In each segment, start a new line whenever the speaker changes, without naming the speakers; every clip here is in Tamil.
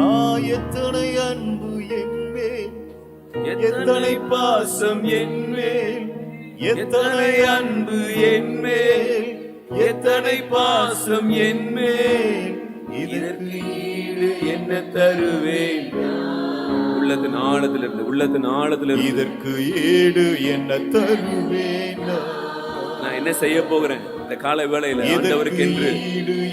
ஆ எத்தனை அன்பு என்மேல் எத்தனை பாசம் என்மேல் எத்தனை அன்பு என்மேல் எத்தனை பாசம் என்மேல் இதற்கு ஈடு என்ன தருவேன்?
உள்ளத்தின் ஆழத்துல இருந்து உள்ளத்தின் ஆழத்துல
இதற்கு ஈடு என்ன தருவேன்?
நான் என்ன செய்ய போகிறேன்? இந்த கால வேளையில ஆண்டவருக்கு என்று.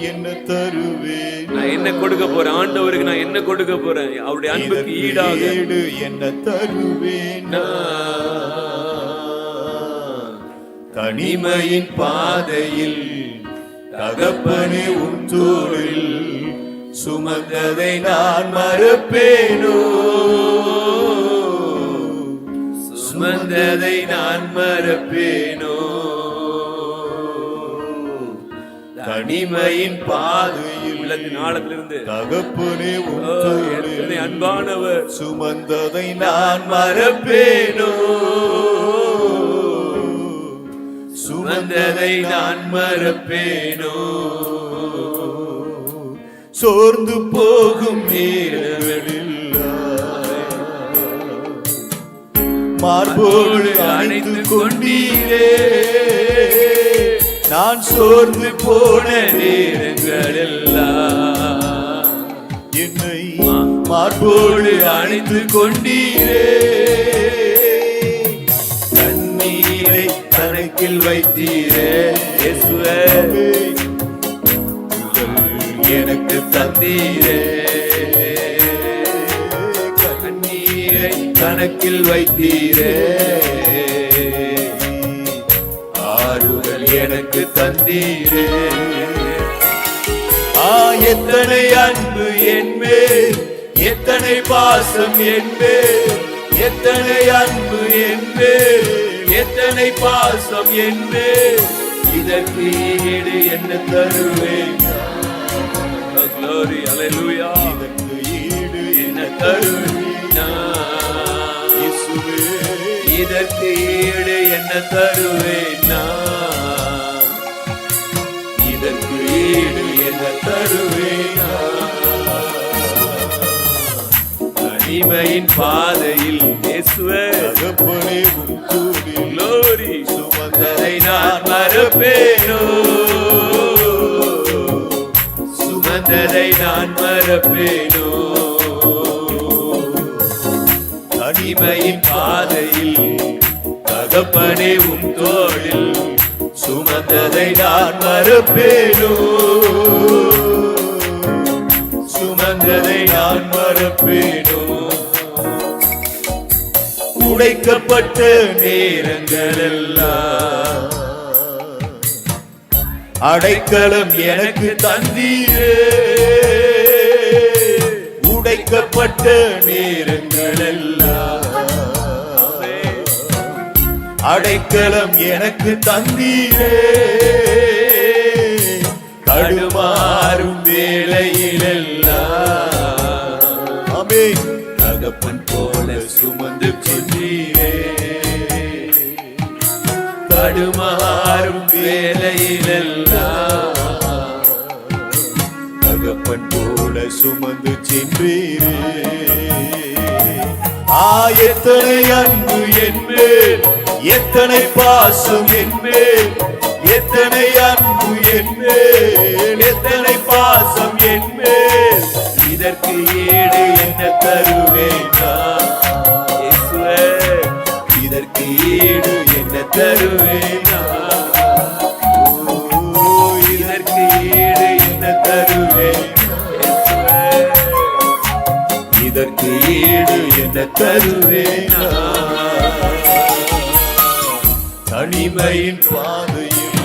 என்ன தருவேன்
நான் என்ன கொடுக்க போறேன்? ஆண்டவருக்கு நான் என்ன கொடுக்க போறேன்? அவருடைய அன்புக்கு ஈடாக.
ஈடு என்ன தருவேன் தனிமையின் பாதையில் தகப்பனே உன் தோளில் சுமந்ததை நான் மறப்பேனோ? சுமந்ததை நான் மறப்பேனோ? தனிமையின் பாதையில்
உள்ளத்தின் ஆழத்திலிருந்து
தகப்பனே
எத்தனை அன்பானவர்.
சுமந்ததை நான் மறப்பேனோ? சுமந்ததை நான் மறப்பேனோ? சோர்ந்து போகும் நேரங்களில் மார்போடு அணைத்து கொண்டீரே. நான் சோர்ந்து போன நேரங்களெல்லாம் என்னை மார்போடு அணைத்து கொண்டீரே. கண்ணீரை கணக்கில் வைத்தீரே எனக்கு தந்தீரே. கண்ணீரை கணக்கில் வைத்தீரே. எனக்கு தந்தீரே. ஆ எத்தனை அன்பு என்பேன் எத்தனை பாசம் என்பேன் எத்தனை அன்பு என்பேன் எத்தனை பாசம் என்பேன் இதற்கு ஈடு என்ன தருவேன்? இதற்கு ஈடு
என்ன தருவேன்? இதற்கு ஈடு என்ன தருவேன்? நான்?
இதற்கு ஈடு என்ன தருவேன்?
தனிமையின் பாதையில்
தகப்பனே
glory
சுமந்ததை நான் மறப்பேனோ?
சுமந்ததை நான் மறப்பேனோ?
தனிமையின் பாதையில் தகப்பனே உன் தோளில் சுமந்ததை நான் மறப்பேனோ? சுமந்ததை நான் மறப்பேனோ? உடைக்கப்பட்ட நேரங்களெல்லாம் அடைக்கலம் எனக்கு தந்தீரே. உடைக்கப்பட்ட நேரங்களெல்லாம் அடைக்கலம் எனக்கு தந்தீரே. தடுமாறும் வேளையிலெல்லாம் அமே. தகப்பன் போல சுமந்து சென்றீரே தடுமாறும் வேலையிலெல்லாம் தகப்பன் போல சுமந்து சென்றீரே ஆயத்தனை அன்பு என்பேன். எத்தனை பாசம் என்பேன் எத்தனை அன்பு என்பேன் எத்தனை பாசம் என்பேன் இதற்கு ஏடு என்ன தருவேனா? இதற்கு ஏடு என்ன தருவேனா? இதற்கு ஏடு என்ன தருவேன்? இதற்கு ஈடு என்ன தருவேனா? தனிமையின் பாதையில்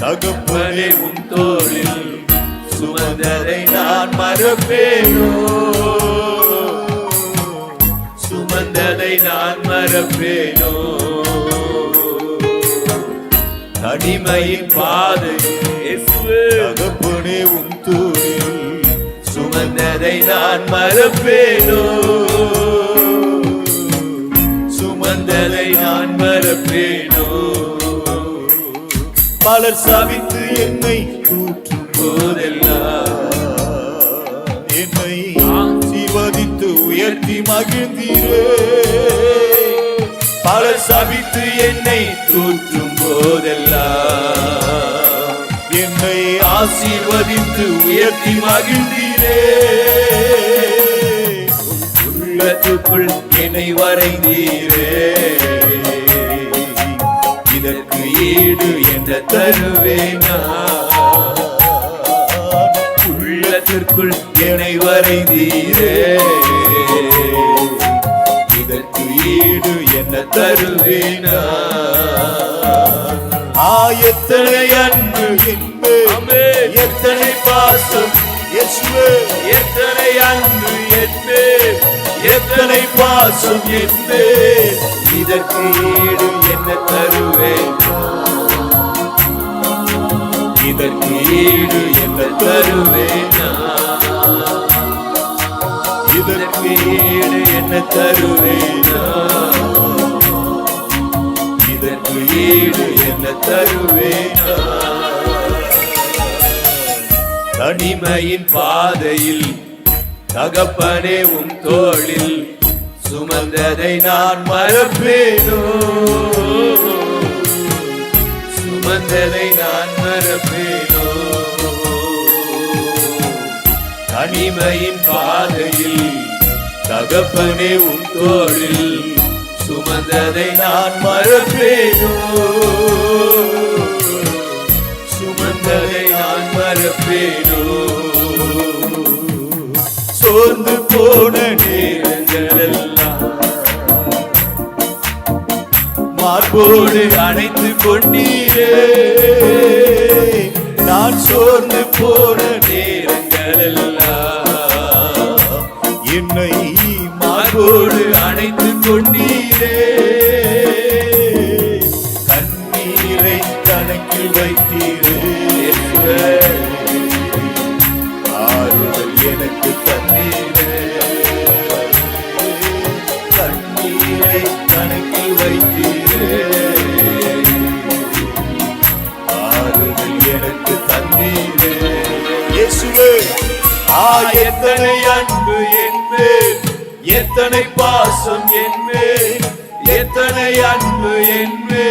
தகப்பனே உன் தோளில் சுமந்ததை நான் மறப்பேனோ? சுமந்ததை நான் மறப்பேனோ? தனிமையின் பாதையில் தகப்பனே உன் தூரில் சுமந்ததை நான் மறப்பேனோ? உன்னதை நான் மறப்பேனோ? பலர் சவித்து என்னை கூற்றும் போதெல்லாம் என்னை ஆசிவதித்து உயர்த்தி மகிழ்ந்தீரே. பலர் சவித்து என்னை தூற்றும் போதெல்லாம் என்னை ஆசீர்வதித்து உயர்த்தி மகிழ்ந்தீரே. உள்ளத்துக்குள் என்னை வரைந்தீரே. இதற்கு ஈடு என்ன தருவேனா உள்ளத்திற்குள் என்னை வரைந்தீரே. இதற்கு ஈடு என்ன தருவேனா ஆ எத்தனை அன்பு
ஆமென்.
எத்தனை பாசம்
எத்தனை அன்பு என்பே
எத்தனை பாசம் என்பே இதற்கு ஈடு என்ன தருவேன்? இதற்கு ஈடு என்ன தருவேன்? இதற்கு ஈடு என்ன தருவேன்? இதற்கு ஈடு என்ன தருவேன்? தனிமையின் பாதையில் தகப்பனே உம் தோளில் சுமந்ததை நான் மறப்பேனோ? சுமந்ததை நான் மறப்பேனோ? தனிமையின் பாதையில் தகப்பனே உன் தோளில் சுமந்ததை நான் மறப்பேனோ? சுமந்ததை நான் மறப்பேனோ? சோர்ந்து போன நேரங்களெல்லாம் மார்போடு அணைத்து கொண்டீரே. நான் சோர்ந்து போன நேரங்களெல்லாம் என்னை மார்போடு அணைத்து கொண்டீரே. எத்தனை அன்பு என்பே எத்தனை பாசம் என்பே எத்தனை அன்பு என்பே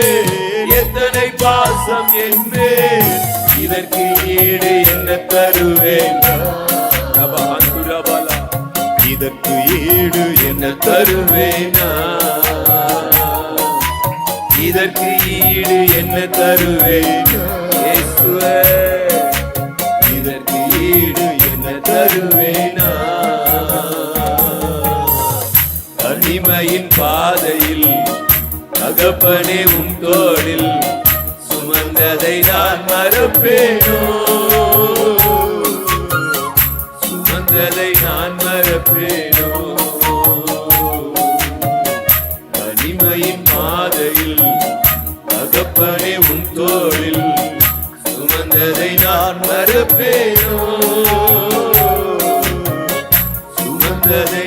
எத்தனை பாசம் என்பே இதற்கு ஈடு என்ன தருவேன்? இதற்கு ஈடு என்ன தருவேனா? இதற்கு ஈடு என்ன தருவேன்? தருவேனா? தனிமையின் பாதையில் தகப்பனே உன் தோளில் சுமந்ததை நான் மறப்பேனோ? சுமந்ததை நான் மறப்பேனோ? தனிமையின் பாதையில் தகப்பனே உன் தோளில் சுமந்ததை நான் மறப்பேனோ? சுமந்ததை நான்